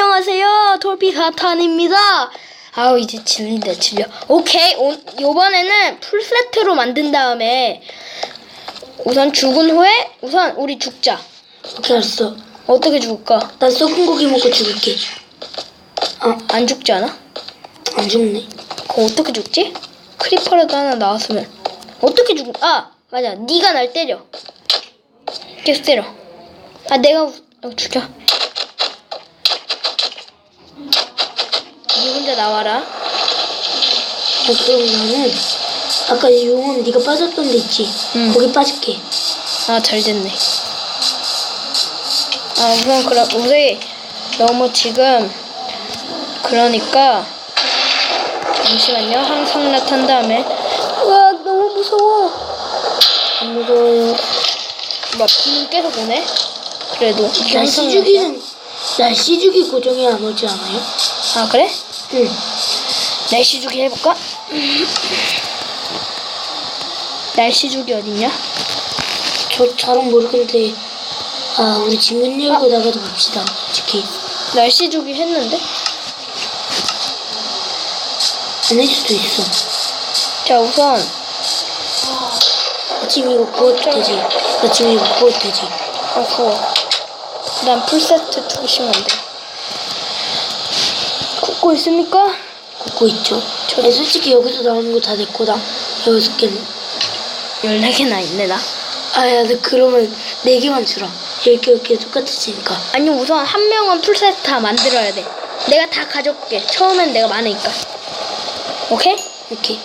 안녕하세요. 돌비 사탄입니다. 아우 이제 질린다 질려. 오케이. 오, 요번에는 풀 세트로 만든 다음에 우선 죽은 후에 우선 우리 죽자. 오케이 알았어. 어떻게 죽을까? 난 썩은 고기 먹고 죽을게. 아, 안 죽지 않아? 안 죽네. 그럼 어떻게 죽지? 크리퍼라도 하나 나왔으면 어떻게 죽? 아 맞아. 네가 날 때려. 계속 때려. 아 내가 우- 어, 죽여. 네 혼자 나와라. 어, 그럼 나는 아까 용은 네가 빠졌던 데 있지? 응. 거기 빠질게. 아, 잘 됐네. 아, 우선, 그럼, 우리 너무 지금, 그러니까, 잠시만요. 항상 나 탄 다음에, 으아, 너무 무서워. 안 무서워요. 막, 비는 계속 오네? 그래도. 날씨 항상 주기는 날씨 주기 고정이 안 오지 않아요? 아, 그래? 응. 날씨 주기 해볼까? 날씨 주기 어딨냐? 저 잘은 모르겠는데 아 우리 집문 열고 나가도 봅시다. 솔직히 날씨 주기 했는데? 안할 수도 있어. 자, 우선, 아침 이거 구워도 되지. 아침 이거 구워도 되지. 어, 그거. 난 풀세트 두시면 돼. 굽고 있습니까? 굽고 있죠. 저 솔직히 여기서 나오는 거 다 내 거다. 여섯 개는. 14개나 있네, 나. 아야, 너 그러면 네 개만 주라. 열 개 열개 똑같으니까. 아니, 우선 한 명은 풀세트 다 만들어야 돼. 내가 다 가져올게. 처음엔 내가 많으니까. 오케이? 이렇게.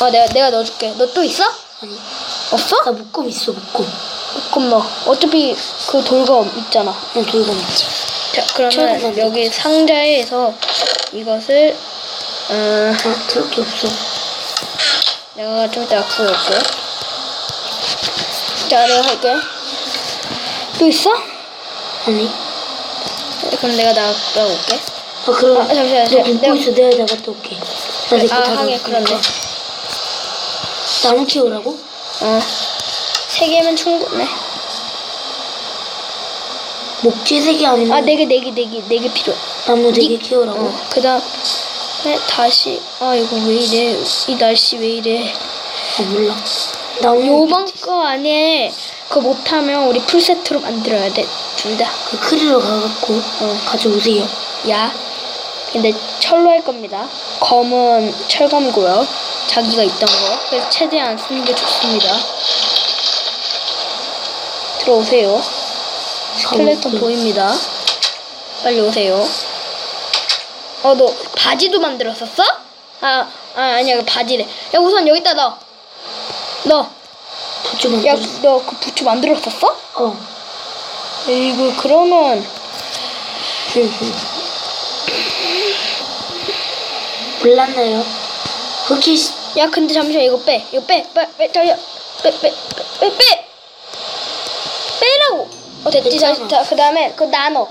어, 내가, 내가 넣어줄게. 너 또 있어? 아니, 없어? 나 묶음 있어 묶음. 그럼 뭐. 어차피 그 돌검 있잖아. 그냥 돌감 있지. 자, 그러면. 여기 상자에서 이것을, 어, 아, 그럴 게 없어. 내가 좀 이따 구해올게. 자, 내가 할게. 또 있어? 아니. 그럼 내가 나갔다 올게. 아, 그럼. 아, 잠시만, 너 잠시만. 내가- 있어. 내가 나갔다 올게. 나 아, 다 하긴. 그렇네. 나무 키우라고? 어. 세 개면 충분해. 목재 세개 아니면 아, 네 개, 네 개, 네 개, 네 개 필요해. 나무 네개 키우라고? 어, 그 다음에 다시, 아, 이거 왜 이래. 이 날씨 왜 이래. 아, 몰라. 나무 요번 거 안에 그거 못하면 우리 풀세트로 만들어야 돼. 둘 다. 그 크리로 가갖고 어. 가져오세요. 야. 근데 철로 할 겁니다. 검은 철검고요. 자기가 있던 거. 그래서 최대한 쓰는 게 좋습니다. 들어오세요. 스켈레톤 검은 보입니다. 빨리 오세요. 어, 너 바지도 만들었었어? 아, 아 아니야, 그 바지래. 야, 우선 여기다 넣어. 넣어. 부츠 야, 만들어. 너그 부츠 만들었었어? 어. 이거 그러면 몰랐나요? 흑희 씨, 야 근데 잠시만 이거 빼 이거 빼 빼빼 잠시만 빼빼 빼 빼 빼, 빼라고 어 됐지 됐잖아. 자, 자 그 다음에 그 나눠.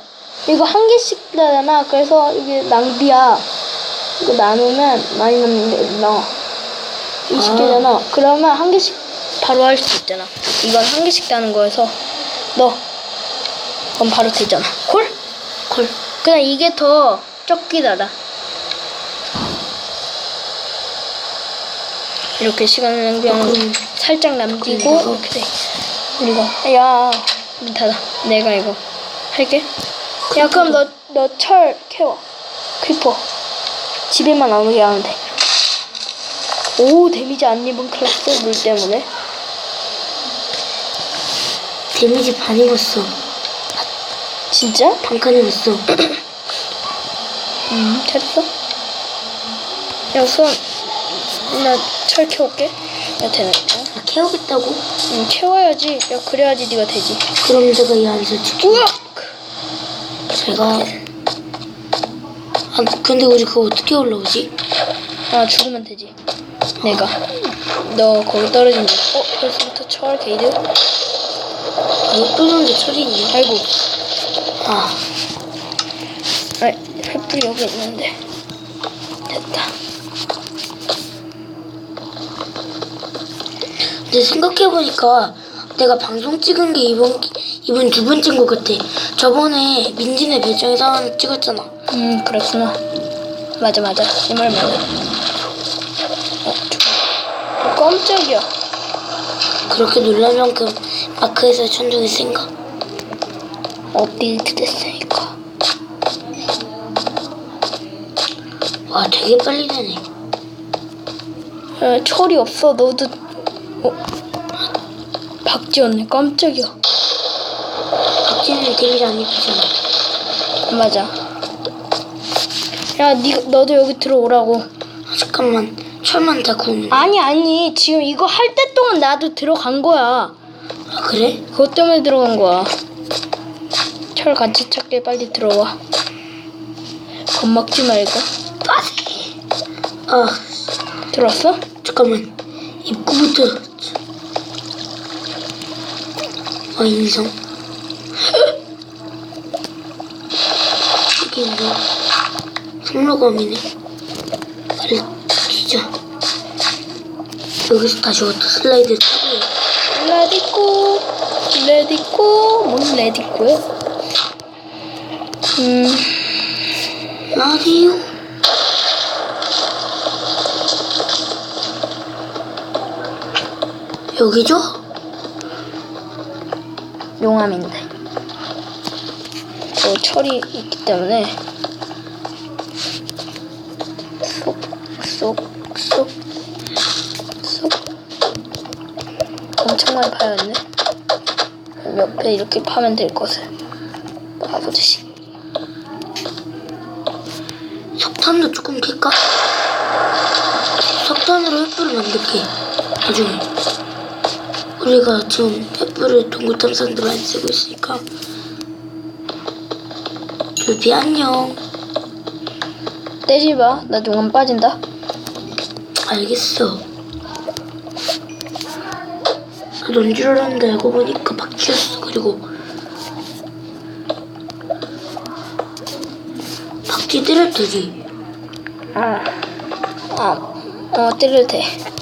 이거 한 개씩 나잖아. 그래서 이게 낭비야. 이거 나누면 많이 남는데 넣어 20개잖아. 그러면 한 개씩 바로 할 수 있잖아. 이건 한 개씩 따는 거여서 넣어 그럼 바로 되잖아. 콜? 콜. 그냥 이게 더 적게 달아. 이렇게 시간을 낭비하면 그럼- 살짝 남기고 돼. 이거. 야 밑하다. 내가 이거 할게. 야 그럼 너 너 철 캐워. 크리퍼. 집에만 안 오게 하면 돼. 오 데미지 안 입은 클래스 물 때문에. 데미지 반 입었어. 진짜? 반칸 입었어. 음 잘했어. 야 우선 나철 캐올게. 야 되네. 아, 캐오겠다고? 응, 채워야지. 야, 그래야지 네가 되지. 그럼 내가 이 안에서 지켜. 우와! 제가. 아, 근데 우리 그거 어떻게 올라오지? 아, 죽으면 되지. 내가. 너 거기 떨어진다. 어, 벌써부터 철 게이드? 아, 또 전데 철이 있냐? 아이고. 아, 아, 횃불이 여기 있는데. 됐다. 근데 생각해보니까 내가 방송 찍은 게 이번, 기- 이번 두 번째인 것 같아. 저번에 민진의 별장에서 하나 찍었잖아. 음, 그렇구나. 맞아, 맞아. 이말 맞아. 어, 저- 어, 깜짝이야. 그렇게 놀랄 만큼 마크에서 천둥이 센가? 업데이트 됐으니까. 와 되게 빨리 되네. 야, 철이 없어. 너도. 어? 박지원네 깜짝이야. 박진은 데뷔를 안 입히잖아. 맞아. 야, 니 너도 여기 들어오라고. 아, 잠깐만 철만 다 구우면. 아, 아니, 아니. 지금 이거 할 때 동안 나도 들어간 거야. 아 그래? 그것 때문에 들어간 거야. 철 같이 찾게 빨리 들어와. 겁먹지 말고. 아 들었어? 잠깐만 입구부터. 아 인성. 이게 뭐 성로감이네. 빨리 뒤져. 여기서 다시 워터 슬라이드 타고 레디꼬, 레디꼬, 뭔 레디꼬야? 음, 라디오. 여기죠? 용암인데. 어, 철이 있기 때문에 쏙, 쏙, 쏙, 쏙. 엄청 많이 파였네. 옆에 이렇게 파면 될 것을. 바보듯이. 석탄도 조금 캘까? 석탄으로 횃불을 만들게. 나중에. 우리가 지금 횃불을 동굴 탐사들로 안 쓰고 있으니까. 루비 안녕. 때리지 마. 나 용암 빠진다. 알겠어. 넌줄 알았는데 알고 보니까 박쥐였어. 그리고 박쥐 때릴 테지. 아, 아, 어, 때려도 돼.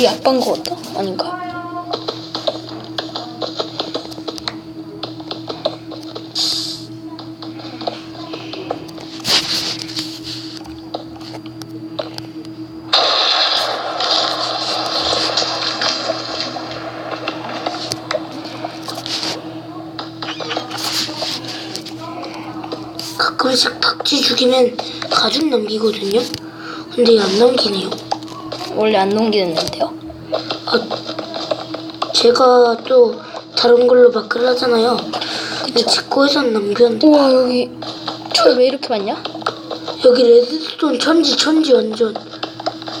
우리 아빠인 것 같다? 아닌가? 가끔씩 박쥐 죽이면 가죽 남기거든요. 근데 안 남기네요. 원래 안 넘기는데요? 아, 제가 또 다른 걸로 마크를 하잖아요. 근데 제 거에선 남겼는데 우와, 여기 철 왜 이렇게 많냐? 여기 레드스톤 천지 천지 완전.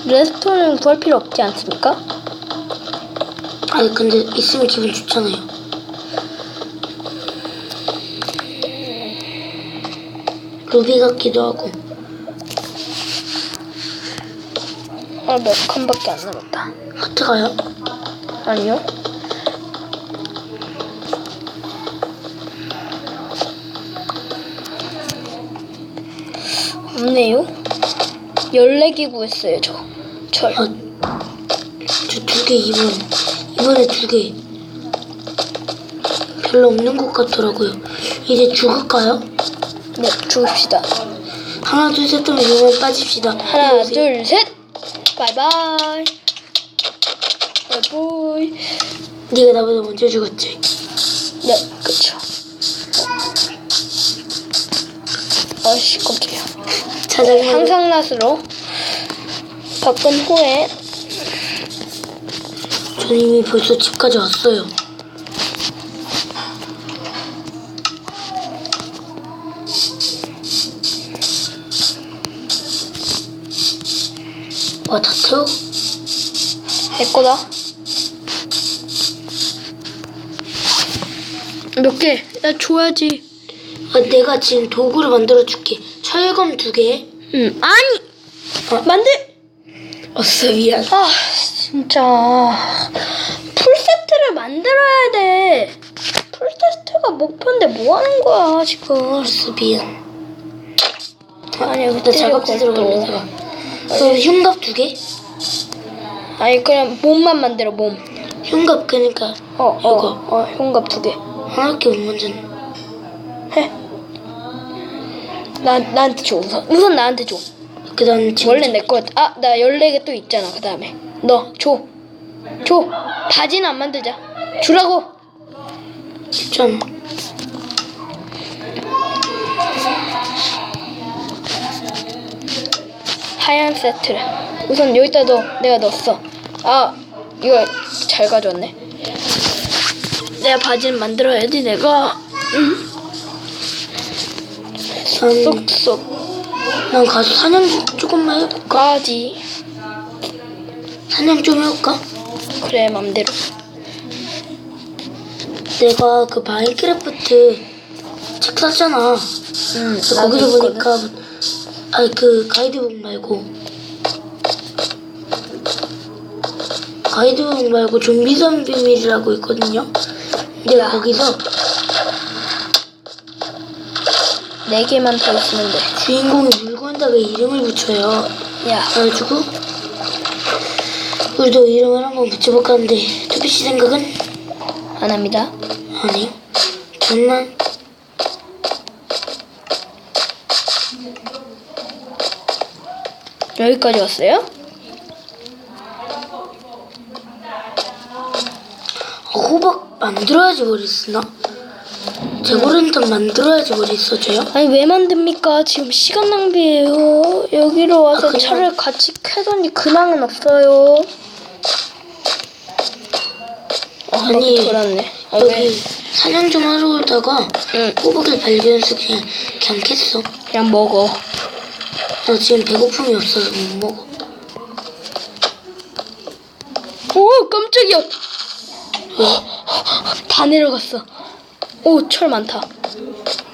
레스토는 구할 필요 없지 않습니까? 아니 근데 있으면 기분 좋잖아요. 루비 같기도 하고. 아, 몇 칸밖에 안 남았다. 하트 가요? 아니요. 없네요. 14개 구했어요, 저. 철. 아, 저두 개 이번 이번에 두 개. 별로 없는 것 같더라고요. 이제 죽을까요? 네, 죽읍시다. 하나 둘 셋 하면 용을 빠집시다. 하나. 둘, 셋! 바이바이. 바이바이. 네가 나보다 먼저 죽었지. 네, 그쵸. 아씨, 깜짝이야. 자장면 항상낫으로 바꾼 후에 전 이미 벌써 집까지 왔어요. 태워? 내 거다. 몇 개? 나 줘야지. 아, 내가 지금 도구를 만들어 줄게. 철검 두 개. 응. 아니! 어? 만들! 어서 미안. 아, 진짜. 풀세트를 만들어야 돼. 풀세트가 목표인데 뭐 하는 거야, 지금. 어서 미안. 아니 여기 나 작업지 걸 고. 내가 그럼 흉갑 두 개? 아니 그냥 몸만 만들어 몸. 흉갑 그니까 어. 어, 어, 흉갑 두 개. 하나밖에 못 만졌네 해. 나 나한테 줘 우선. 우선 나한테 줘. 그다음 지금 원래 내 거였. 아, 나 14개 또 있잖아. 그다음에. 너 줘. 줘. 바지는 안 만들자. 주라고. 줬잖 하얀 세트를. 우선 여기다 넣어. 내가 넣었어. 아, 이거 잘 가져왔네. 내가 바지를 만들어야지 내가. 음, 난, 쏙쏙 난 가서 사냥 조금만 해볼까? 까지. 사냥 좀 해볼까? 그래 맘대로. 내가 그 마인크래프트 책 샀잖아 응. 거기서 보니까 아니 그 가이드북 말고 가이드북 말고 좀비선 비밀이라고 있거든요 근데 야. 거기서 네 개만 더 있으면 돼. 주인공이 물건에다가 이름을 붙여요 야, 그래가지고 우리도 이름을 한번 붙여볼까 하는데 투비씨 생각은? 안 합니다. 아니 장난 여기까지 왔어요? 어, 호박 만들어야지 머리 쓰나? 재고랜턴 만들어야지 머리 써줘요? 아니 왜 만듭니까? 지금 시간 낭비예요. 여기로 와서 아, 그냥- 차를 같이 캐더니 근황은 없어요. 어, 아니, 아니 돌았네. 아, 여기 왜? 사냥 좀 하러 오다가 응, 호박을 발견해서 그냥 그냥 캤어. 그냥 먹어. 나 지금 배고픔이 없어서 못 먹어. 오 깜짝이야. 왜? 다 내려갔어. 오 철 많다.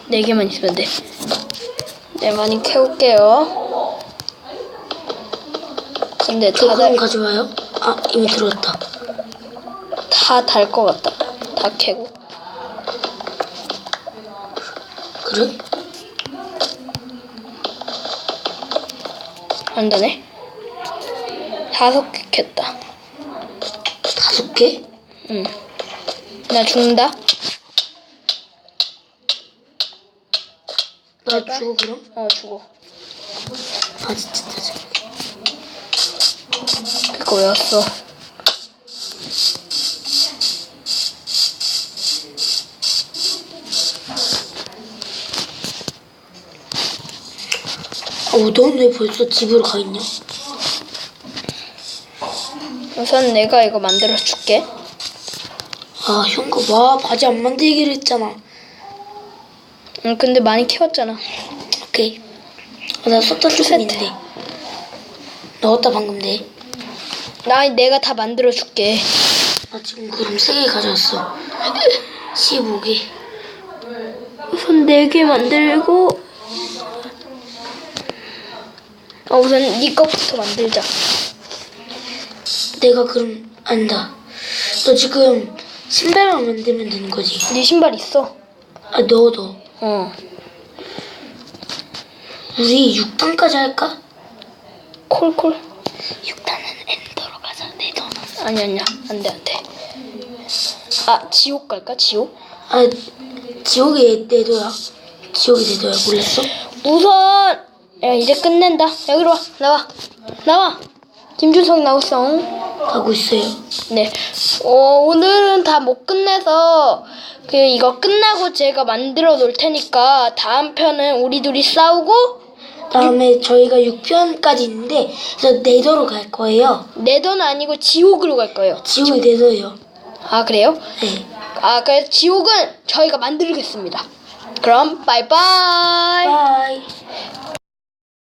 네 개만 있으면 돼. 네 많이 캐올게요. 근데 다달 가져와요? 아 이미 들어왔다. 다달 것 같다. 다 캐고. 그래? 안 되네. 다섯 개 캤다. 다섯 개? 응. 나 죽는다. 나 제발. 주고 그럼? 어 죽어. 아 진짜 짜증. 그거 왜 왔어? 어, 넌왜 벌써 집으로 가 있냐? 우선 내가 이거 만들어 줄게. 아 형가 와 바지 안 만들기로 했잖아. 응, 근데 많이 키웠잖아. 오케이. 아, 나 썼던 조금. 있는데. 넣었다 방금 내. 나 내가 다 만들어 줄게. 나 지금 그럼 세개 가져왔어. 15개. 우선 네개 만들고. 어, 우선 네 거부터 만들자. 내가 그럼 안다. 너 지금 신발만 만들면 되는 거지. 네 신발 있어? 아 넣어. 어. 우리 6단까지 할까? 콜콜. 6단은 엔더로 가자. 내 돈. 아니 아니야. 안 돼, 안 돼. 아, 지옥 갈까? 지옥? 아 지옥이 내 도야. 지옥이 내 도야. 몰랐어? 우선 야, 이제 끝낸다. 여기로 와. 나와. 나와. 김준성 나왔어. 가고 있어요. 네. 어, 오늘은 다 못 끝내서 그 이거 끝나고 제가 만들어 놓을 테니까 다음 편은 우리 둘이 싸우고 다음에 저희가 6편까지 있는데 그래서 네더로 갈 거예요. 내도는 아니고 지옥으로 갈 거예요. 지옥이 네더예요. 아, 그래요? 네. 아, 그래서 지옥은 저희가 만들겠습니다. 그럼 바이바이. 바이.